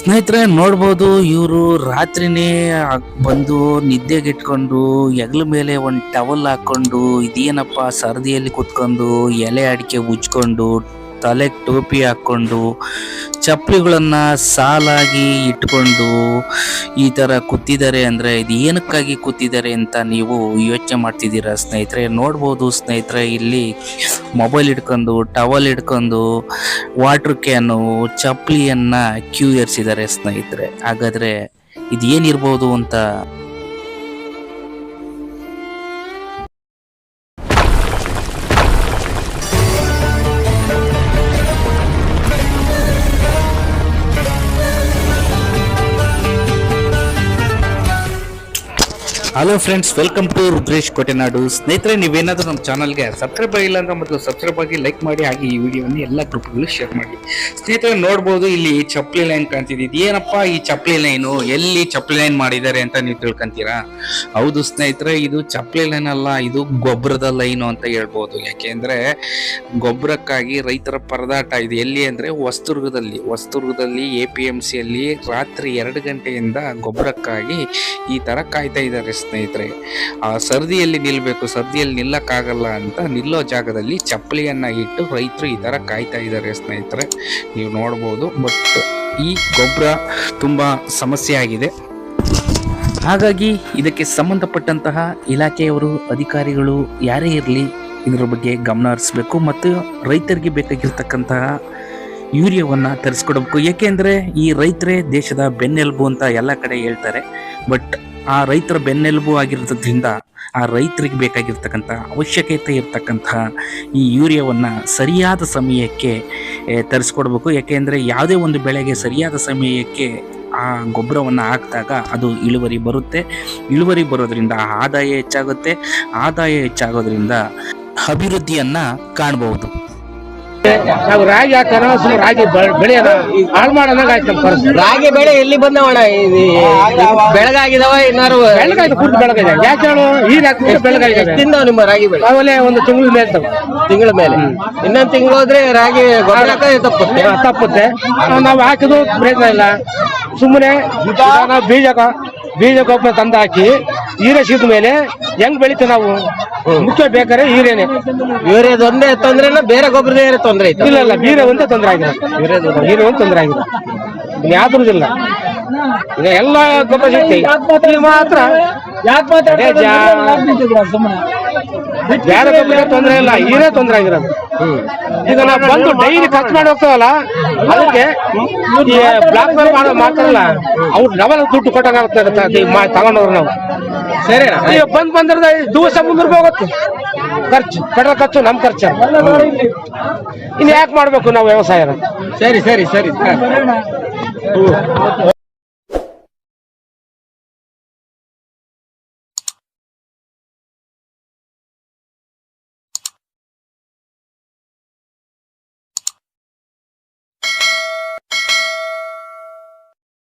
ಸ್ನೇಹಿತರೆ, ನೋಡ್ಬೋದು ಇವರು ರಾತ್ರಿನೇ ಬಂದು ನಿದ್ದೆಗೆಟ್ಕೊಂಡು ಹೆಗಲ ಮೇಲೆ ಒಂದು ಟವಲ್ ಹಾಕ್ಕೊಂಡು ಇದೇನಪ್ಪ ಸರದಿಯಲ್ಲಿ ಕುತ್ಕೊಂಡು ಎಲೆ ಅಡಿಕೆ ಉಜ್ಕೊಂಡು ತಲೆಗೆ ಟೋಪಿ ಹಾಕ್ಕೊಂಡು ಚಪ್ಪಲಿಗಳನ್ನು ಸಾಲಾಗಿ ಇಟ್ಕೊಂಡು ಈ ಥರ ಕೂತಿದ್ದಾರೆ ಅಂದರೆ ಇದು ಏನಕ್ಕಾಗಿ ಕೂತಿದ್ದಾರೆ ಅಂತ ನೀವು ಯೋಚನೆ ಮಾಡ್ತಿದ್ದೀರಾ ಸ್ನೇಹಿತರೆ? ನೋಡ್ಬೋದು ಸ್ನೇಹಿತರೆ, ಇಲ್ಲಿ ಮೊಬೈಲ್ ಹಿಡ್ಕೊಂಡು ಟವಲ್ ಹಿಡ್ಕೊಂಡು ವಾಟರ್ ಕ್ಯಾನು ಚಪ್ಪಲಿಯನ್ನ ಕ್ಯೂ ಏರ್ಸಿದ್ದಾರೆ ಸ್ನೇಹಿತರೆ. ಹಾಗಾದ್ರೆ ಇದು ಏನಿರ್ಬೋದು ಅಂತ hello friends welcome to Rudresh Kotenadu ಸ್ನೇಹಿತರೆ, ನೀವೇನಾದರೂ ನಮ್ಮ ಚಾನಲ್ಗೆ ಸಬ್ಸ್ಕ್ರೈಬ್ ಆಗಿಲ್ಲ ಅಂದ್ರೆ ಮತ್ತು ಸಬ್ಸ್ಕ್ರೈಬ್ ಆಗಿ ಲೈಕ್ ಮಾಡಿ, ಹಾಗೆ ಈ ವಿಡಿಯೋವನ್ನು ಎಲ್ಲ ಗ್ರೂಪ್ಗಳು ಶೇರ್ ಮಾಡಿ. ಸ್ನೇಹಿತರೆ, ನೋಡ್ಬೋದು ಇಲ್ಲಿ ಚಪ್ಪಲಿ ಲೈನ್ ಕಾಣ್ತಿದ್ದು ಏನಪ್ಪ ಈ ಚಪ್ಪಲಿ ಲೈನು ಎಲ್ಲಿ ಚಪ್ಪಲಿ ಲೈನ್ ಮಾಡಿದ್ದಾರೆ ಅಂತ ನೀವು ತಿಳ್ಕೊಂತೀರಾ? ಹೌದು ಸ್ನೇಹಿತರೆ, ಇದು ಚಪ್ಪಲಿ ಲೈನ್ ಅಲ್ಲ, ಇದು ಗೊಬ್ಬರದ ಲೈನು ಅಂತ ಹೇಳ್ಬೋದು. ಯಾಕೆಂದ್ರೆ ಗೊಬ್ಬರಕ್ಕಾಗಿ ರೈತರ ಪರದಾಟ ಇದು. ಎಲ್ಲಿ ಅಂದರೆ ಹೊಸದುರ್ಗದಲ್ಲಿ. ಹೊಸದುರ್ಗದಲ್ಲಿ ಎ ಪಿ ಎಂ ಸಿಯಲ್ಲಿ ರಾತ್ರಿ ಎರಡು ಗಂಟೆಯಿಂದ ಗೊಬ್ಬರಕ್ಕಾಗಿ ಈ ತರ ಕಾಯ್ತಾ ಇದ್ದಾರೆ ಸ್ನೇಹಿತರೆ, ಆ ಸರ್ದಿಯಲ್ಲಿ ನಿಲ್ಬೇಕು, ಸರ್ದಿಯಲ್ಲಿ ನಿಲ್ಲಕ್ಕಾಗಲ್ಲ ಅಂತ ನಿಲ್ಲೋ ಜಾಗದಲ್ಲಿ ಚಪ್ಪಲಿಯನ್ನ ಇಟ್ಟು ರೈತರು ಈ ತರ ಕಾಯ್ತಾ ಇದ್ದಾರೆ ಸ್ನೇಹಿತರೆ. ನೀವು ನೋಡ್ಬೋದು, ಬಟ್ ಈ ಗೊಬ್ಬರ ತುಂಬಾ ಸಮಸ್ಯೆ ಆಗಿದೆ. ಹಾಗಾಗಿ ಇದಕ್ಕೆ ಸಂಬಂಧಪಟ್ಟಂತಹ ಇಲಾಖೆಯವರು, ಅಧಿಕಾರಿಗಳು ಯಾರೇ ಇರಲಿ ಇದರ ಬಗ್ಗೆ ಗಮನ ಹರಿಸಬೇಕು ಮತ್ತು ರೈತರಿಗೆ ಬೇಕಾಗಿರ್ತಕ್ಕಂತಹ ಯೂರಿಯಾವನ್ನು ತರಿಸ್ಕೊಡ್ಬೇಕು. ಏಕೆಂದರೆ ಈ ರೈತರೇ ದೇಶದ ಬೆನ್ನೆಲುಬು ಅಂತ ಎಲ್ಲ ಕಡೆ ಹೇಳ್ತಾರೆ. ಬಟ್ ಆ ರೈತರ ಬೆನ್ನೆಲುಬು ಆಗಿರೋದ್ರಿಂದ ಆ ರೈತರಿಗೆ ಬೇಕಾಗಿರ್ತಕ್ಕಂಥ ಅವಶ್ಯಕತೆ ಇರತಕ್ಕಂಥ ಈ ಯೂರಿಯಾವನ್ನು ಸರಿಯಾದ ಸಮಯಕ್ಕೆ ತರಿಸ್ಕೊಡ್ಬೇಕು. ಯಾಕೆಂದರೆ ಯಾವುದೇ ಒಂದು ಬೆಳೆಗೆ ಸರಿಯಾದ ಸಮಯಕ್ಕೆ ಆ ಗೊಬ್ಬರವನ್ನು ಹಾಕಿದಾಗ ಅದು ಇಳುವರಿ ಬರುತ್ತೆ. ಇಳುವರಿ ಬರೋದ್ರಿಂದ ಆದಾಯ ಹೆಚ್ಚಾಗುತ್ತೆ. ಆದಾಯ ಹೆಚ್ಚಾಗೋದ್ರಿಂದ ಅಭಿವೃದ್ಧಿಯನ್ನು ಕಾಣಬಹುದು. ನಾವು ರಾಗಿ ಹಾಕೋಣ ಸುಮ್ಮನೆ ರಾಗಿ ಬೆಳೆ ಬೆಳೆಯೋಣ. ಹಾಳು ಮಾಡೋದಂಗ ಆಯ್ತು ನಮ್ಮ ಪರಿಸ್ಥಿತಿ. ರಾಗಿ ಬೆಳೆ ಎಲ್ಲಿ ಬಂದವಣ ಬೆಳಗಾಗಿದಾವ ಏನಾರು ಬೆಳಗಾಯ್ತು ಫುಡ್ ಬೆಳಗಾಗಿದೆ ಯಾಕೆ ಹೇಳು? ಈಗ ಹಾಕ್ಬಿಟ್ಟು ಬೆಳಗಾಗಿದೆ ತಿಂದವ ನಿಮ್ಮ ರಾಗಿ ಬೆಳೆ? ಆಮೇಲೆ ಒಂದು ತಿಂಗಳ ಮೇಲೆ ತಗೋ. ತಿಂಗಳ ಮೇಲೆ. ಇನ್ನೊಂದು ತಿಂಗಳು ಹೋದ್ರೆ ರಾಗಿ ಗೊಬ್ಬರ ತಪ್ಪುತ್ತೆ. ತಪ್ಪುತ್ತೆ. ನಾವು ಹಾಕಿದ್ರು ಪ್ರಯತ್ನ ಇಲ್ಲ. ಸುಮ್ಮನೆ ನಾವು ಬೀಜ ಬೀಜ ಗೊಬ್ಬರ ತಂದು ಹಾಕಿ ಹೀರೆ ಸಿದ ಮೇಲೆ ಹೆಂಗ್ ಬೆಳಿತೀವಿ ನಾವು? ಮುಖ್ಯ ಬೇಕಾದ್ರೆ ಹೀರೇನೆ. ಯೂರಿಯಾದ ಒಂದೇ ತೊಂದ್ರೆನ ಬೇರೆ ಗೊಬ್ಬರದ ಏನೇ ತೊಂದರೆ ಐತೆ ಇಲ್ಲ ಇಲ್ಲ ಬೀರ ಒಂದೇ ತೊಂದರೆ ಆಗಿರೋದು ಬೀರ ಒಂದು ತೊಂದರೆ ಆಗಿರೋದು ಇನ್ನು ಈಗ ಎಲ್ಲ ಗೊಬ್ಬರ ಸಿಗ್ತೈತೆ ಇಲ್ಲಿ ಮಾತ್ರ ಬೇರೆ ಗೊಬ್ಬರ ತೊಂದರೆ ಇಲ್ಲ ಈರೇ ತೊಂದರೆ ಆಗಿರೋದು. ಈಗ ನಾವು ಬಂದು ಡೈಲಿ ಖರ್ಚು ಮಾಡಿ ಹೋಗ್ತಾವಲ್ಲ ಅದಕ್ಕೆ ಈ ಬ್ಲಾಕ್ ಮೇಲ್ ಮಾಡೋ ಮಾತ್ರಲ್ಲ ಅವ್ರು ಡಬಲ್ ದುಡ್ಡು ಕೊಟ್ಟಾಗುತ್ತೆ ತಗೊಂಡವ್ರು ನಾವು. ಸರಿ ಈಗ ಬಂದ್ ಬಂದ್ರೆ ದಿವಸ ಮುನ್ನೂರು ರೂಪಾಯಿ ಹೋಗುತ್ತೆ. ಖರ್ಚು ಪೆಟ್ರೋಲ್ ಖರ್ಚು ನಮ್ ಖರ್ಚು ಇನ್ನು ಯಾಕೆ ಮಾಡ್ಬೇಕು ನಾವು ವ್ಯವಸಾಯನ? ಸರಿ ಸರಿ ಸರಿ.